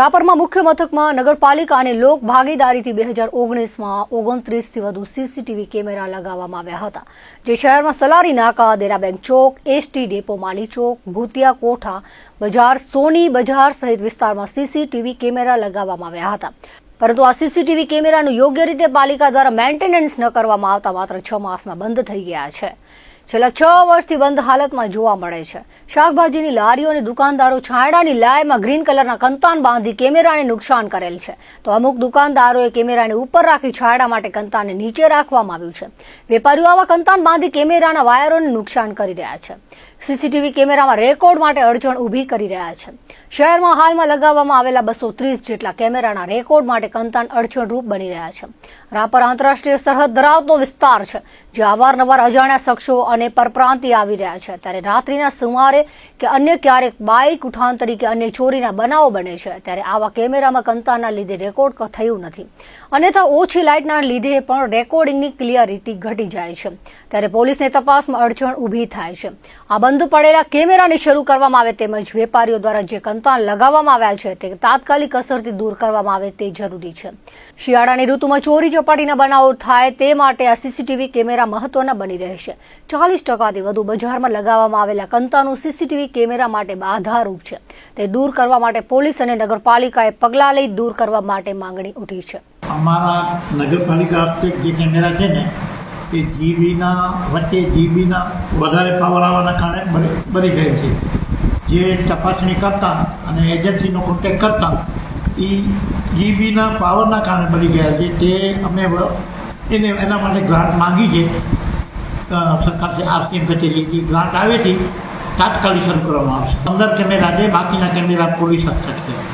રાપરમાં મુખ્ય મથકમાં નગરપાલિકા અને લોક ભાગીદારીથી બે હજાર ઓગણીસમાં ઓગણત્રીસથી વધુ સીસીટીવી કેમેરા લગાવવામાં આવ્યા હતા. જે શહેરમાં સલારી નાકા દેરાબેંક ચોક, એસટી ડેપો, માલી ચોક, ભૂતિયા કોઠા, બજાર, સોની બજાર સહિત વિસ્તારમાં સીસીટીવી કેમેરા લગાવવામાં આવ્યા હતા. પરંતુ આ સીસીટીવી કેમેરાનું યોગ્ય રીતે પાલિકા દ્વારા મેન્ટેનન્સ ન કરવામાં આવતા માત્ર છ માસમાં બંધ થઈ ગયા છે. છેલ્લા છ વર્ષથી બંધ હાલતમાં જોવા મળે છે. શાકભાજીની લારીઓ અને દુકાનદારો છાંયડાની લાયમાં ગ્રીન કલરના કંતાન બાંધી કેમેરાને નુકસાન કરેલ છે. તો અમુક દુકાનદારોએ કેમેરાને ઉપર રાખી છાંયડા માટે કંતાનને નીચે રાખવામાં આવ્યું છે. વેપારીઓ આવા કંતાન બાંધી કેમેરાના વાયરોને નુકસાન કરી રહ્યા છે. સીસીટીવી કેમેરામાં રેકોર્ડ માટે અડચણ ઊભી કરી રહ્યા છે. શહેરમાં હાલમાં લગાવવામાં આવેલા બસો ત્રીસ જેટલા કેમેરાના રેકોર્ડ માટે કંતાન અડચણરૂપ બની રહ્યા છે. રાપર આંતરરાષ્ટ્રીય સરહદ ધરાવતો વિસ્તાર છે, જે અવારનવાર અજાણ્યા શખ્સો અને પરપ્રાંતિ આવી રહ્યા છે. ત્યારે રાત્રિના સુમારે કે અન્ય ક્યારેક બાઇક ઉઠાણ તરીકે અન્ય ચોરીના બનાવો બને છે. ત્યારે આવા કેમેરામાં કંતાના લીધે રેકોર્ડ થયું નથી. અન્યથા ઓછી લાઇટના લીધે પણ રેકોર્ડિંગની ક્લિયરિટી ઘટી જાય છે. ત્યારે પોલીસને તપાસમાં અડચણ ઊભી થાય છે. આ બંધ પડેલા કેમેરાને શરૂ કરવામાં આવે તેમજ વેપારીઓ દ્વારા જે કંતાન લગાવવામાં આવ્યા છે તે તાત્કાલિક અસરથી દૂર કરવામાં આવે તે જરૂરી છે. શિયાળાની ઋતુમાં ચોરી ચપાટીના બનાવો થાય તે માટે આ સીસીટીવી કેમેરા મહત્વના બની રહેશે ચાલીસ ટકાથી વધુ બજારમાં લગાવવામાં આવેલા કંતાનું સીસીટીવી કેમેરા માટે આધારરૂપ છે. તે દૂર કરવા માટે પોલીસ અને નગરપાલિકાએ પગલાં લઈ દૂર કરવા માટે માંગણી ઉઠી છે. અમારા નગરપાલિકા જે કેમેરા છે ને, એ જીબીના વચ્ચે જીબીના વધારે પાવર આવવાના કારણે બની ગયું છે. જે તપાસણી કરતા અને એજન્સીનો કોન્ટેક કરતા એ જીબીના પાવરના કારણે બની ગયા છે. તે અમે એને, એના માટે ગ્રાન્ટ માંગી છે. સરકાર છે આરસીએમ કચેરીથી ગ્રાન્ટ આવે છે તાત્કાલિક શરૂ કરવામાં આવશે. પંદર કેમેરા છે બાકીના કેમેરા પોલીસ હસ્તક છે